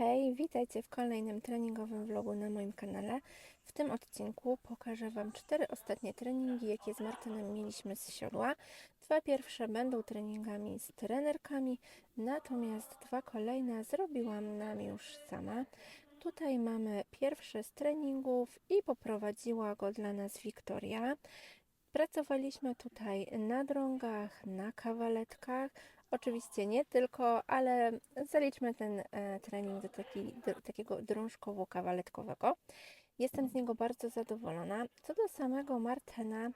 hej, witajcie w kolejnym treningowym vlogu na moim kanale. W tym odcinku pokażę Wam cztery ostatnie treningi, jakie z Martynem mieliśmy z siodła. Dwa pierwsze będą treningami z trenerkami, natomiast dwa kolejne zrobiłam nam już sama. Tutaj mamy pierwszy z treningów i poprowadziła go dla nas Wiktoria. Pracowaliśmy tutaj na drągach, na kawaletkach. Oczywiście nie tylko, ale zaliczmy ten e, trening do, taki, do takiego drążkowo-kawaletkowego. Jestem z niego bardzo zadowolona. Co do samego Martena,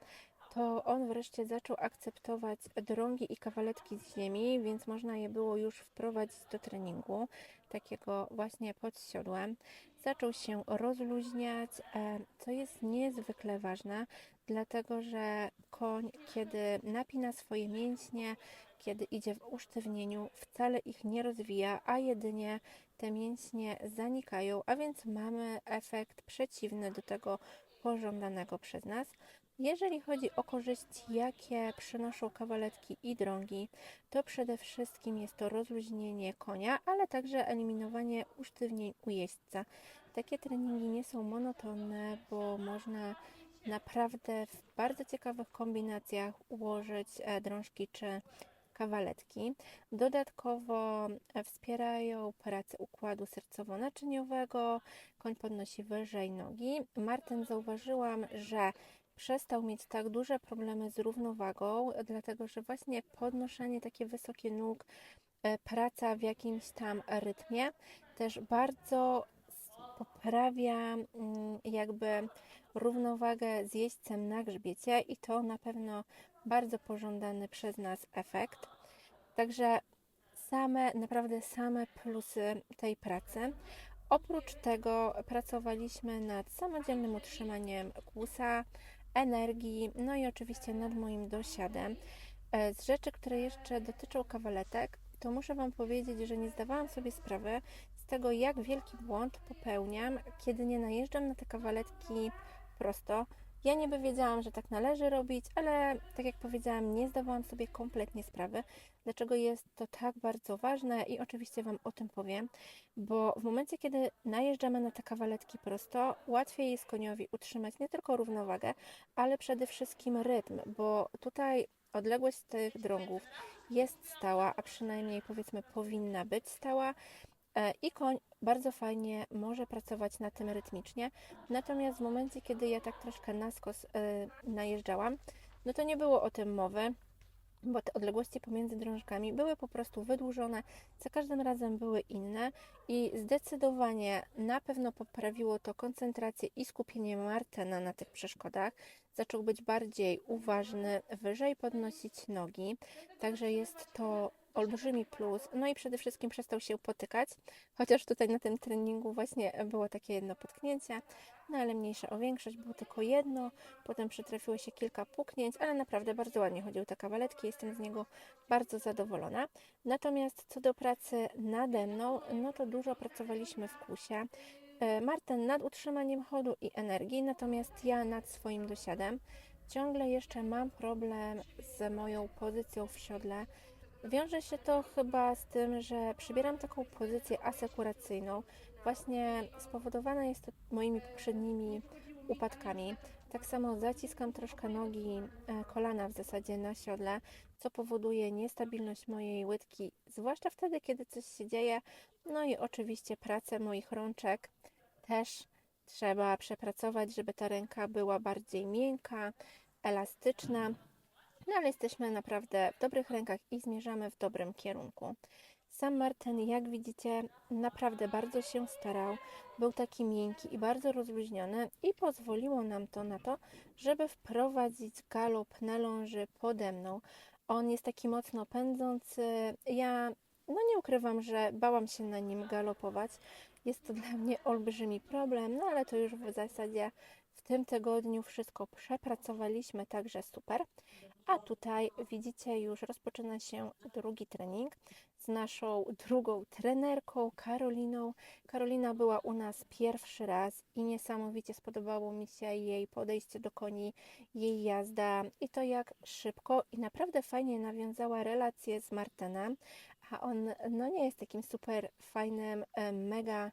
to on wreszcie zaczął akceptować drągi i kawaletki z ziemi, więc można je było już wprowadzić do treningu, takiego właśnie pod siodłem. Zaczął się rozluźniać, e, co jest niezwykle ważne, dlatego że koń, kiedy napina swoje mięśnie, kiedy idzie w usztywnieniu, wcale ich nie rozwija, a jedynie te mięśnie zanikają, a więc mamy efekt przeciwny do tego pożądanego przez nas. Jeżeli chodzi o korzyści, jakie przynoszą kawaletki i drągi, to przede wszystkim jest to rozluźnienie konia, ale także eliminowanie usztywnień u jeźdźca. Takie treningi nie są monotonne, bo można naprawdę w bardzo ciekawych kombinacjach ułożyć e, drążki czy kawaletki. Dodatkowo e, wspierają pracę układu sercowo-naczyniowego, koń podnosi wyżej nogi. Marten zauważyłam, że przestał mieć tak duże problemy z równowagą, dlatego że właśnie podnoszenie takie wysokie nóg, e, praca w jakimś tam rytmie też bardzo poprawia mm, jakby równowagę z jeźdźcem na grzbiecie i to na pewno bardzo pożądany przez nas efekt. Także same, naprawdę same plusy tej pracy. Oprócz tego pracowaliśmy nad samodzielnym utrzymaniem kłusa, energii, no i oczywiście nad moim dosiadem. E, z rzeczy, które jeszcze dotyczą kawaletek, to muszę Wam powiedzieć, że nie zdawałam sobie sprawy z tego, jak wielki błąd popełniam, kiedy nie najeżdżam na te kawaletki prosto. Ja niby wiedziałam, że tak należy robić, ale tak jak powiedziałam, nie zdawałam sobie kompletnie sprawy, dlaczego jest to tak bardzo ważne i oczywiście Wam o tym powiem, bo w momencie, kiedy najeżdżamy na te kawaletki prosto, łatwiej jest koniowi utrzymać nie tylko równowagę, ale przede wszystkim rytm, bo tutaj odległość tych drągów jest stała, a przynajmniej powiedzmy powinna być stała i koń bardzo fajnie może pracować na tym rytmicznie. Natomiast w momencie, kiedy ja tak troszkę na skos yy, najeżdżałam, no to nie było o tym mowy, bo te odległości pomiędzy drążkami były po prostu wydłużone, za każdym razem były inne i zdecydowanie na pewno poprawiło to koncentrację i skupienie Martena na tych przeszkodach. Zaczął być bardziej uważny, wyżej podnosić nogi, także jest to olbrzymi plus. No i przede wszystkim przestał się potykać, chociaż tutaj na tym treningu właśnie było takie jedno potknięcie, no ale mniejsza o większość, było tylko jedno, potem przytrafiło się kilka puknięć, ale naprawdę bardzo ładnie chodził te kawaletki, jestem z niego bardzo zadowolona. Natomiast co do pracy nade mną, no to dużo pracowaliśmy w kusie. E, Marten nad utrzymaniem chodu i energii, natomiast ja nad swoim dosiadem. Ciągle jeszcze mam problem z moją pozycją w siodle. Wiąże się to chyba z tym, że przybieram taką pozycję asekuracyjną. Właśnie spowodowana jest to moimi poprzednimi upadkami. Tak samo zaciskam troszkę nogi, e, kolana w zasadzie na siodle, co powoduje niestabilność mojej łydki, zwłaszcza wtedy, kiedy coś się dzieje. No i oczywiście pracę moich rączek też trzeba przepracować, żeby ta ręka była bardziej miękka, elastyczna. No ale jesteśmy naprawdę w dobrych rękach i zmierzamy w dobrym kierunku. Sam Marten, jak widzicie, naprawdę bardzo się starał. Był taki miękki i bardzo rozluźniony i pozwoliło nam to na to, żeby wprowadzić galop na ląży pode mną. On jest taki mocno pędzący. Ja no nie ukrywam, że bałam się na nim galopować. Jest to dla mnie olbrzymi problem, no ale to już w zasadzie w tym tygodniu wszystko przepracowaliśmy, także super. A tutaj widzicie, już rozpoczyna się drugi trening z naszą drugą trenerką, Karoliną. Karolina była u nas pierwszy raz i niesamowicie spodobało mi się jej podejście do koni, jej jazda i to jak szybko i naprawdę fajnie nawiązała relacje z Martenem, a on no nie jest takim super fajnym, e, mega,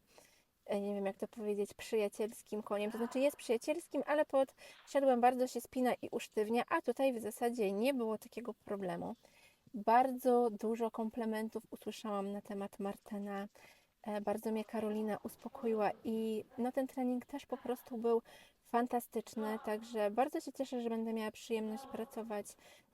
nie wiem jak to powiedzieć, przyjacielskim koniem. To znaczy jest przyjacielskim, ale pod siodłem bardzo się spina i usztywnia, a tutaj w zasadzie nie było takiego problemu. Bardzo dużo komplementów usłyszałam na temat Martena. E, Bardzo mnie Karolina uspokoiła i no ten trening też po prostu był fantastyczny, także bardzo się cieszę, że będę miała przyjemność pracować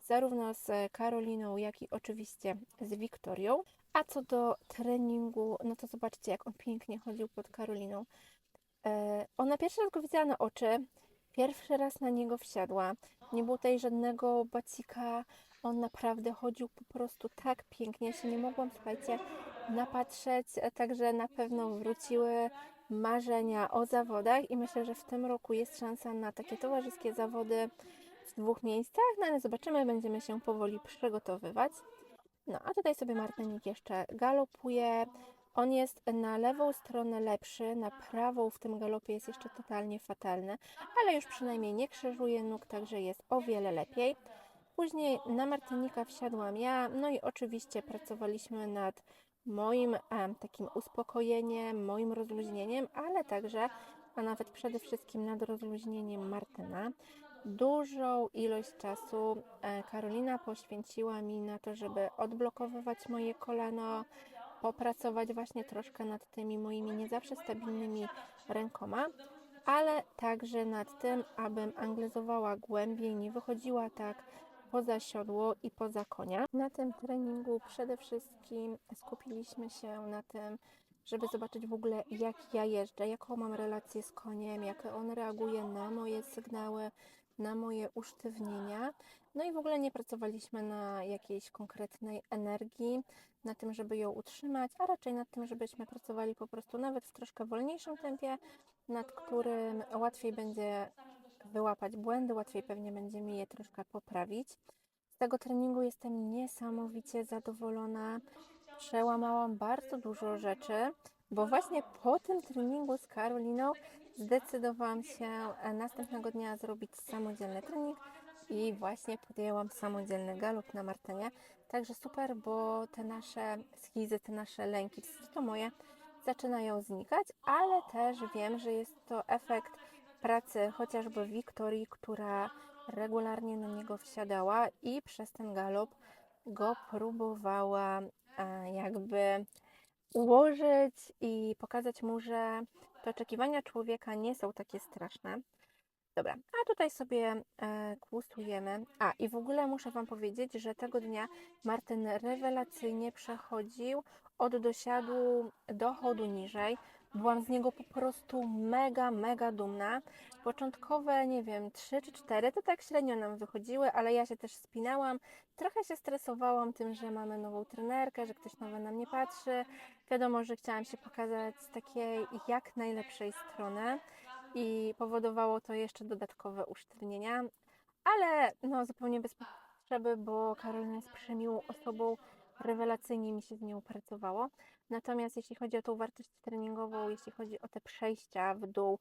zarówno z Karoliną, jak i oczywiście z Wiktorią. A co do treningu, no to zobaczcie, jak on pięknie chodził pod Karoliną. E, Ona pierwszy raz go widziała na oczy, pierwszy raz na niego wsiadła. Nie było tutaj żadnego bacika. On naprawdę chodził po prostu tak pięknie. Się nie mogłam, słuchajcie, napatrzeć. E, Także na pewno wróciły marzenia o zawodach i myślę, że w tym roku jest szansa na takie towarzyskie zawody w dwóch miejscach, no ale zobaczymy, będziemy się powoli przygotowywać. No a tutaj sobie Martynik jeszcze galopuje. On jest na lewą stronę lepszy, na prawą w tym galopie jest jeszcze totalnie fatalny, ale już przynajmniej nie krzyżuje nóg, także jest o wiele lepiej. Później na Martynika wsiadłam ja, no i oczywiście pracowaliśmy nad moim takim uspokojeniem, moim rozluźnieniem, ale także, a nawet przede wszystkim nad rozluźnieniem Martyna. Dużą ilość czasu e, Karolina poświęciła mi na to, żeby odblokowywać moje kolano, popracować właśnie troszkę nad tymi moimi nie zawsze stabilnymi rękoma, ale także nad tym, abym anglezowała głębiej, nie wychodziła tak poza siodło i poza konia. Na tym treningu przede wszystkim skupiliśmy się na tym, żeby zobaczyć w ogóle jak ja jeżdżę, jaką mam relację z koniem, jak on reaguje na moje sygnały, na moje usztywnienia. No i w ogóle nie pracowaliśmy na jakiejś konkretnej energii, na tym, żeby ją utrzymać, a raczej nad tym, żebyśmy pracowali po prostu nawet w troszkę wolniejszym tempie, nad którym łatwiej będzie wyłapać błędy, łatwiej pewnie będzie mi je troszkę poprawić. Z tego treningu jestem niesamowicie zadowolona. Przełamałam bardzo dużo rzeczy, bo właśnie po tym treningu z Karoliną zdecydowałam się e, następnego dnia zrobić samodzielny trening i właśnie podjęłam samodzielny galop na Martenie. Także super, bo te nasze schizy, te nasze lęki, to moje, zaczynają znikać, ale też wiem, że jest to efekt pracy chociażby Wiktorii, która regularnie na niego wsiadała i przez ten galop go próbowała e, jakby ułożyć i pokazać mu, że te oczekiwania człowieka nie są takie straszne. Dobra, a tutaj sobie e, kłusujemy. A i w ogóle muszę Wam powiedzieć, że tego dnia Martyn rewelacyjnie przechodził od dosiadu do chodu niżej. Byłam z niego po prostu mega, mega dumna. Początkowe, nie wiem, 3 czy 4 to tak średnio nam wychodziły, ale ja się też spinałam. Trochę się stresowałam tym, że mamy nową trenerkę, że ktoś nowy na mnie patrzy. Wiadomo, że chciałam się pokazać z takiej jak najlepszej strony i powodowało to jeszcze dodatkowe usztywnienia, ale no zupełnie bez potrzeby, bo Karolina jest przemiłą osobą, rewelacyjnie mi się z nią pracowało. Natomiast jeśli chodzi o tą wartość treningową, jeśli chodzi o te przejścia w dół,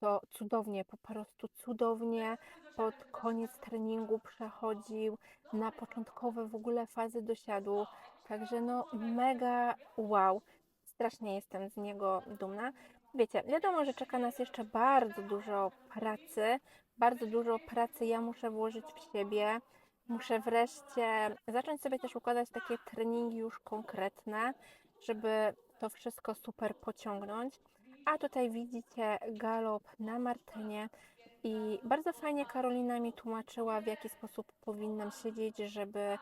to cudownie, po prostu cudownie pod koniec treningu przechodził na początkowe w ogóle fazy dosiadu. Także no mega wow. Strasznie jestem z niego dumna. Wiecie, wiadomo, że czeka nas jeszcze bardzo dużo pracy. Bardzo dużo pracy ja muszę włożyć w siebie. Muszę wreszcie zacząć sobie też układać takie treningi już konkretne, żeby to wszystko super pociągnąć. A tutaj widzicie galop na Martynie i bardzo fajnie Karolina mi tłumaczyła, w jaki sposób powinnam siedzieć, żeby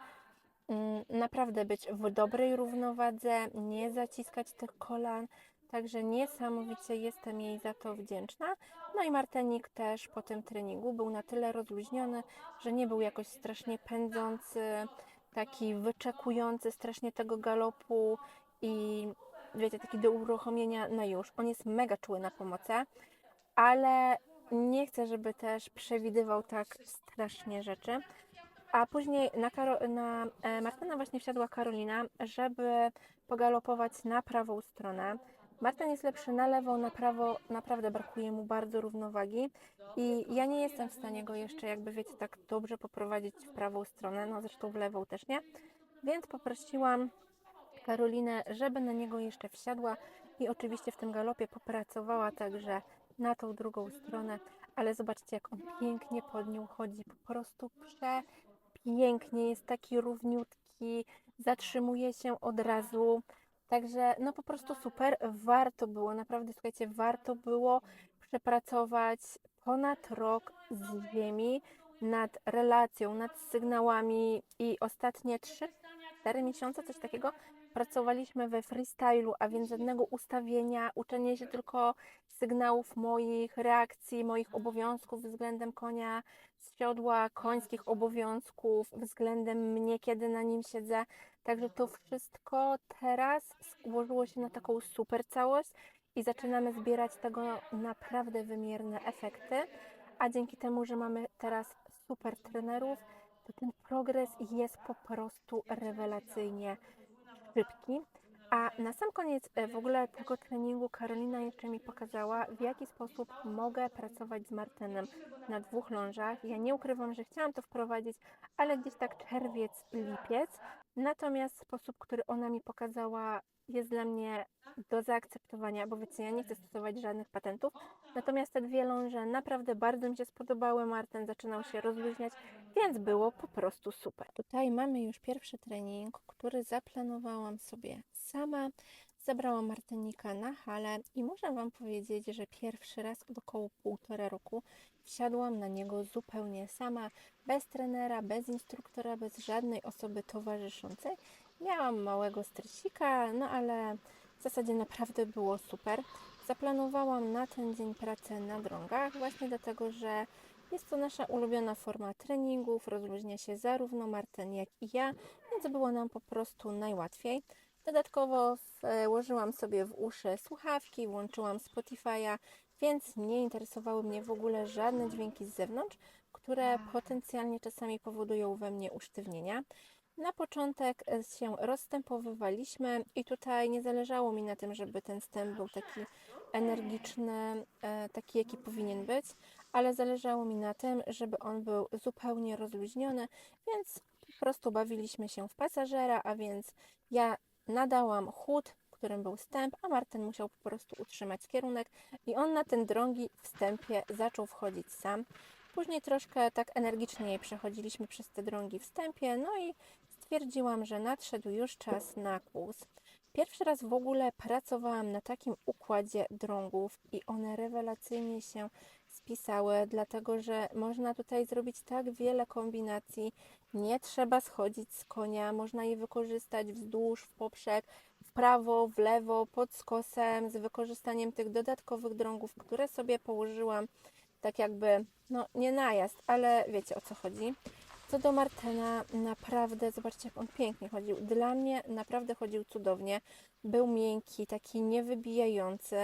naprawdę być w dobrej równowadze, nie zaciskać tych kolan. Także niesamowicie jestem jej za to wdzięczna. No i Martenik też po tym treningu był na tyle rozluźniony, że nie był jakoś strasznie pędzący, taki wyczekujący strasznie tego galopu i wiecie, taki do uruchomienia na już. On jest mega czuły na pomocę, ale nie chcę, żeby też przewidywał tak strasznie rzeczy. A później na, Karo- na e, Martyna właśnie wsiadła Karolina, żeby pogalopować na prawą stronę. Martin jest lepszy na lewo, na prawo, naprawdę brakuje mu bardzo równowagi i ja nie jestem w stanie go jeszcze, jakby wiecie, tak dobrze poprowadzić w prawą stronę, no zresztą w lewą też nie, więc poprosiłam Karolinę, żeby na niego jeszcze wsiadła i oczywiście w tym galopie popracowała także na tą drugą stronę, ale zobaczcie jak on pięknie pod nią chodzi, po prostu przepięknie, jest taki równiutki, zatrzymuje się od razu, także no po prostu super, warto było, naprawdę słuchajcie, warto było przepracować ponad rok z ziemi nad relacją, nad sygnałami i ostatnie 3-4 miesiące, coś takiego, pracowaliśmy we freestylu, a więc żadnego ustawienia, uczenie się tylko sygnałów moich, reakcji, moich obowiązków względem konia z siodła, końskich obowiązków względem mnie, kiedy na nim siedzę. Także to wszystko teraz złożyło się na taką super całość i zaczynamy zbierać tego naprawdę wymierne efekty. A dzięki temu, że mamy teraz super trenerów, to ten progres jest po prostu rewelacyjnie szybki. A na sam koniec e, w ogóle tego treningu Karolina jeszcze mi pokazała, w jaki sposób mogę pracować z Martynem na dwóch lążach. Ja nie ukrywam, że chciałam to wprowadzić, ale gdzieś tak czerwiec, lipiec. Natomiast sposób, który ona mi pokazała, jest dla mnie do zaakceptowania, bo wiecie, ja nie chcę stosować żadnych patentów. Natomiast te dwie ląże naprawdę bardzo mi się spodobały. Marten zaczynał się rozluźniać, więc było po prostu super. Tutaj mamy już pierwszy trening, który zaplanowałam sobie sama. Zabrałam Martynika na halę i muszę Wam powiedzieć, że pierwszy raz od około półtora roku wsiadłam na niego zupełnie sama, bez trenera, bez instruktora, bez żadnej osoby towarzyszącej. Miałam małego stresika, no ale w zasadzie naprawdę było super. Zaplanowałam na ten dzień pracę na drągach, właśnie dlatego, że jest to nasza ulubiona forma treningów, rozluźnia się zarówno Marten, jak i ja, więc było nam po prostu najłatwiej. Dodatkowo włożyłam sobie w uszy słuchawki, włączyłam Spotify'a, więc nie interesowały mnie w ogóle żadne dźwięki z zewnątrz, które potencjalnie czasami powodują we mnie usztywnienia. Na początek e, się rozstępowywaliśmy i tutaj nie zależało mi na tym, żeby ten stęp był taki energiczny, e, taki jaki powinien być, ale zależało mi na tym, żeby on był zupełnie rozluźniony, więc po prostu bawiliśmy się w pasażera, a więc ja nadałam chód, którym był wstęp, a Martin musiał po prostu utrzymać kierunek i on na ten drągi wstępie zaczął wchodzić sam. Później troszkę tak energiczniej przechodziliśmy przez te drągi wstępie, no i stwierdziłam, że nadszedł już czas na kłus. Pierwszy raz w ogóle pracowałam na takim układzie drągów i one rewelacyjnie się spisały, dlatego że można tutaj zrobić tak wiele kombinacji. Nie trzeba schodzić z konia, można je wykorzystać wzdłuż, w poprzek, w prawo, w lewo, pod skosem, z wykorzystaniem tych dodatkowych drągów, które sobie położyłam, tak jakby, no nie najazd, ale wiecie o co chodzi. Co do Martena, naprawdę, zobaczcie jak on pięknie chodził. Dla mnie naprawdę chodził cudownie. Był miękki, taki niewybijający.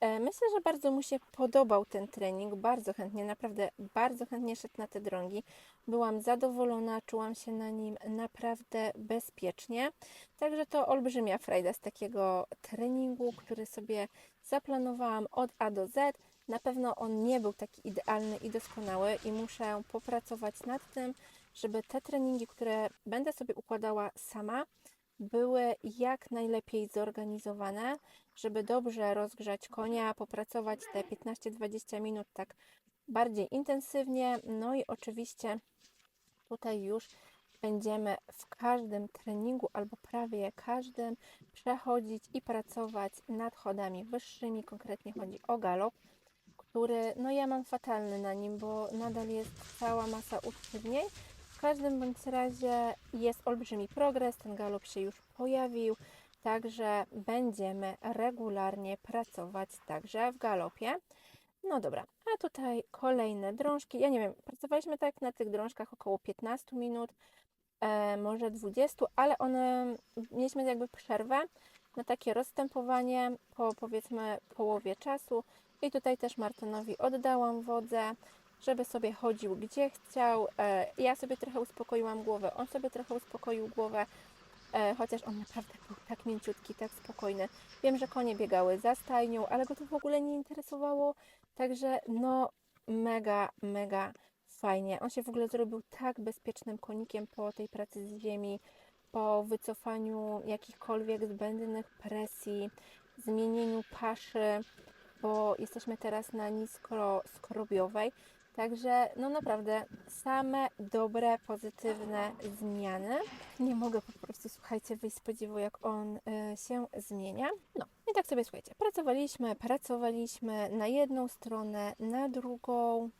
E, Myślę, że bardzo mu się podobał ten trening, bardzo chętnie, naprawdę bardzo chętnie szedł na te drągi. Byłam zadowolona, czułam się na nim naprawdę bezpiecznie. Także to olbrzymia frajda z takiego treningu, który sobie zaplanowałam od A do Z. Na pewno on nie był taki idealny i doskonały i muszę popracować nad tym, żeby te treningi, które będę sobie układała sama, były jak najlepiej zorganizowane, żeby dobrze rozgrzać konia, popracować te 15-20 minut tak bardziej intensywnie. No i oczywiście tutaj już będziemy w każdym treningu albo prawie każdym przechodzić i pracować nad chodami wyższymi. Konkretnie chodzi o galop, który no ja mam fatalny na nim, bo nadal jest cała masa usztywnień. W każdym bądź razie jest olbrzymi progres, ten galop się już pojawił, także będziemy regularnie pracować także w galopie. No dobra, a tutaj kolejne drążki. Ja nie wiem, pracowaliśmy tak na tych drążkach około 15 minut, e, może 20, ale one mieliśmy jakby przerwę na takie rozstępowanie po powiedzmy połowie czasu. I tutaj też Martynowi oddałam wodę, żeby sobie chodził gdzie chciał. E, ja sobie trochę uspokoiłam głowę, on sobie trochę uspokoił głowę, e, chociaż on naprawdę był tak mięciutki, tak spokojny. Wiem, że konie biegały za stajnią, ale go to w ogóle nie interesowało. Także no mega, mega fajnie. On się w ogóle zrobił tak bezpiecznym konikiem po tej pracy z ziemi. po wycofaniu jakichkolwiek zbędnych presji, zmienieniu paszy, bo jesteśmy teraz na nisko skrobiowej. Także no naprawdę same dobre, pozytywne zmiany. Nie mogę po prostu, słuchajcie, wyjść z podziwu, jak on y, się zmienia. No i tak sobie, słuchajcie, pracowaliśmy, pracowaliśmy na jedną stronę, na drugą.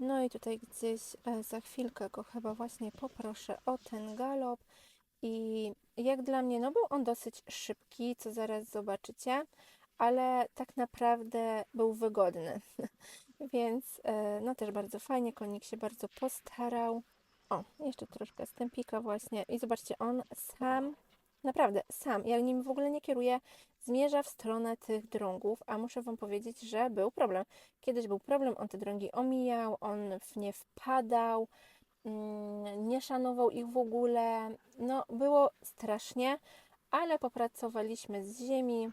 No i tutaj gdzieś e, za chwilkę go chyba właśnie poproszę o ten galop. I jak dla mnie, no był on dosyć szybki, co zaraz zobaczycie, ale tak naprawdę był wygodny. Więc e, no też bardzo fajnie, konik się bardzo postarał. O, jeszcze troszkę stępika właśnie. I zobaczcie, on sam, naprawdę sam, ja nim w ogóle nie kieruję, zmierza w stronę tych drągów, a muszę Wam powiedzieć, że był problem. Kiedyś był problem, on te drągi omijał, on w nie wpadał, mm, nie szanował ich w ogóle. No, było strasznie, ale popracowaliśmy z ziemi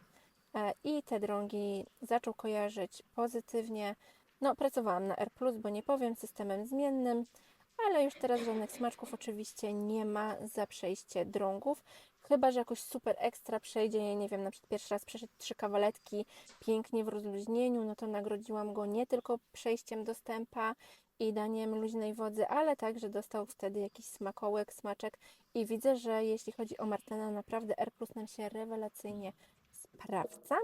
i te drągi zaczął kojarzyć pozytywnie. No, pracowałam na R, bo nie powiem, systemem zmiennym, ale już teraz żadnych smaczków oczywiście nie ma za przejście drągów. Chyba, że jakoś super ekstra przejdzie, nie wiem, na przykład pierwszy raz przeszedł trzy kawaletki pięknie w rozluźnieniu, no to nagrodziłam go nie tylko przejściem dostępa i daniem luźnej wodzy, ale także dostał wtedy jakiś smakołek, smaczek i widzę, że jeśli chodzi o Martena, naprawdę R nam się rewelacyjnie sprawdza.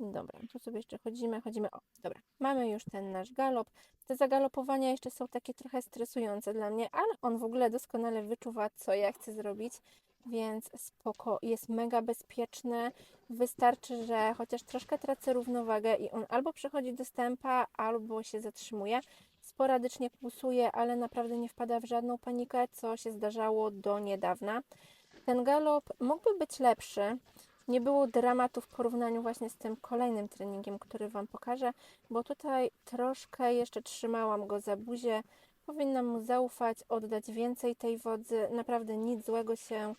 Dobra, tu sobie jeszcze chodzimy, chodzimy. O, dobra, mamy już ten nasz galop. Te zagalopowania jeszcze są takie trochę stresujące dla mnie, ale on w ogóle doskonale wyczuwa, co ja chcę zrobić, więc spoko, jest mega bezpieczny. Wystarczy, że chociaż troszkę tracę równowagę i on albo przechodzi do stępa, albo się zatrzymuje. Sporadycznie pulsuje, ale naprawdę nie wpada w żadną panikę, co się zdarzało do niedawna. Ten galop mógłby być lepszy, nie było dramatu w porównaniu właśnie z tym kolejnym treningiem, który Wam pokażę, bo tutaj troszkę jeszcze trzymałam go za buzię. Powinnam mu zaufać, oddać więcej tej wodzy. Naprawdę nic złego się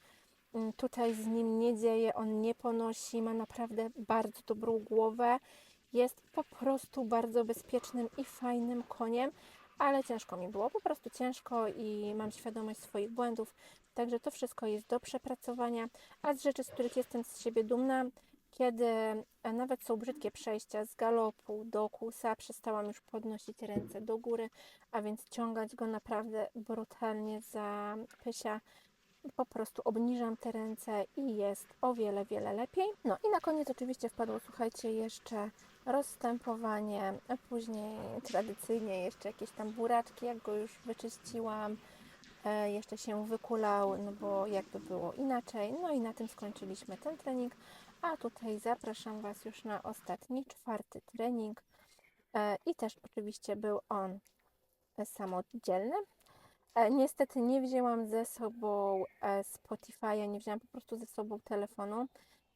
mm, tutaj z nim nie dzieje. On nie ponosi, ma naprawdę bardzo dobrą głowę. Jest po prostu bardzo bezpiecznym i fajnym koniem, ale ciężko mi było, po prostu ciężko i mam świadomość swoich błędów. Także to wszystko jest do przepracowania. A z rzeczy, z których jestem z siebie dumna, kiedy e, nawet są brzydkie przejścia z galopu do kusa, przestałam już podnosić ręce do góry, a więc ciągać go naprawdę brutalnie za pysia. Po prostu obniżam te ręce i jest o wiele, wiele lepiej. No i na koniec oczywiście wpadło, słuchajcie, jeszcze rozstępowanie, a później tradycyjnie jeszcze jakieś tam buraczki, jak go już wyczyściłam, jeszcze się wykulał, no bo jakby było inaczej. No i na tym skończyliśmy ten trening. A tutaj zapraszam Was już na ostatni, czwarty trening. E, I też oczywiście był on samodzielny. E, niestety nie wzięłam ze sobą Spotify'a, nie wzięłam po prostu ze sobą telefonu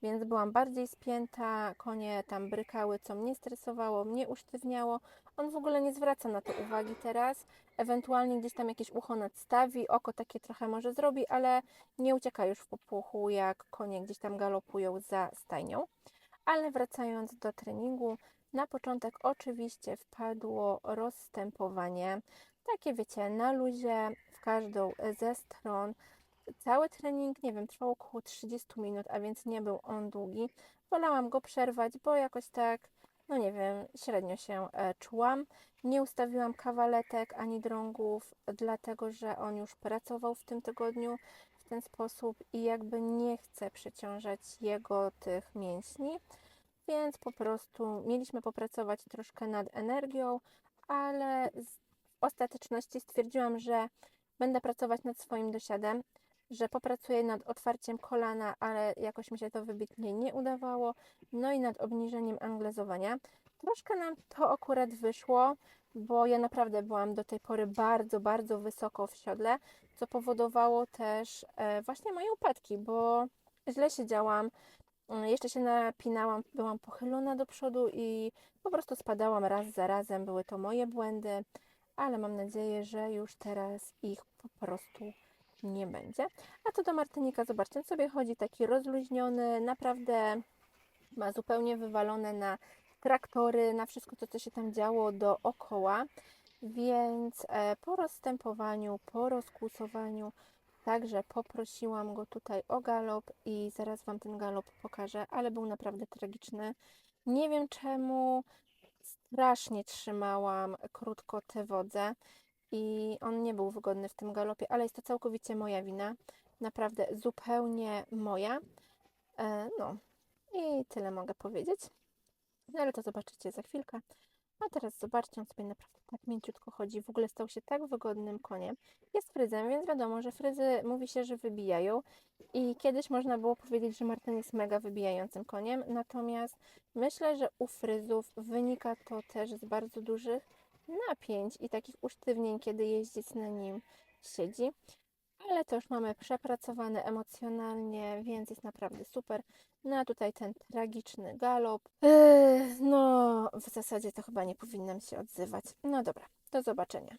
więc byłam bardziej spięta, konie tam brykały, co mnie stresowało, mnie usztywniało. On w ogóle nie zwraca na to uwagi teraz, ewentualnie gdzieś tam jakieś ucho nadstawi, oko takie trochę może zrobi, ale nie ucieka już w popłuchu, jak konie gdzieś tam galopują za stajnią. Ale wracając do treningu, na początek oczywiście wpadło rozstępowanie, takie wiecie, na luzie, w każdą ze stron, Cały trening, nie wiem, trwał około 30 minut, a więc nie był on długi. Wolałam go przerwać, bo jakoś tak, no nie wiem, średnio się e, czułam. Nie ustawiłam kawaletek ani drągów, dlatego że on już pracował w tym tygodniu w ten sposób i jakby nie chcę przeciążać jego tych mięśni. Więc po prostu mieliśmy popracować troszkę nad energią, ale w ostateczności stwierdziłam, że będę pracować nad swoim dosiadem że popracuję nad otwarciem kolana, ale jakoś mi się to wybitnie nie udawało. No i nad obniżeniem anglezowania. Troszkę nam to akurat wyszło, bo ja naprawdę byłam do tej pory bardzo, bardzo wysoko w siodle, co powodowało też e, właśnie moje upadki, bo źle siedziałam, mm, jeszcze się napinałam, byłam pochylona do przodu i po prostu spadałam raz za razem. Były to moje błędy, ale mam nadzieję, że już teraz ich po prostu nie będzie. A co do Martynika, zobaczcie, sobie chodzi taki rozluźniony, naprawdę ma zupełnie wywalone na traktory, na wszystko to, co się tam działo dookoła. Więc e, po rozstępowaniu, po rozkłusowaniu Także poprosiłam go tutaj o galop i zaraz Wam ten galop pokażę, ale był naprawdę tragiczny. Nie wiem czemu strasznie trzymałam krótko te wodze i on nie był wygodny w tym galopie, ale jest to całkowicie moja wina. Naprawdę zupełnie moja. E, no i tyle mogę powiedzieć. No ale to zobaczycie za chwilkę. A teraz zobaczcie, on sobie naprawdę tak mięciutko chodzi. W ogóle stał się tak wygodnym koniem. Jest fryzem, więc wiadomo, że fryzy mówi się, że wybijają. I kiedyś można było powiedzieć, że Martin jest mega wybijającym koniem. Natomiast myślę, że u fryzów wynika to też z bardzo dużych napięć i takich usztywnień, kiedy jeździec na nim siedzi. Ale to już mamy przepracowane emocjonalnie, więc jest naprawdę super. No a tutaj ten tragiczny galop. Yy, no, w zasadzie to chyba nie powinnam się odzywać. No dobra, do zobaczenia.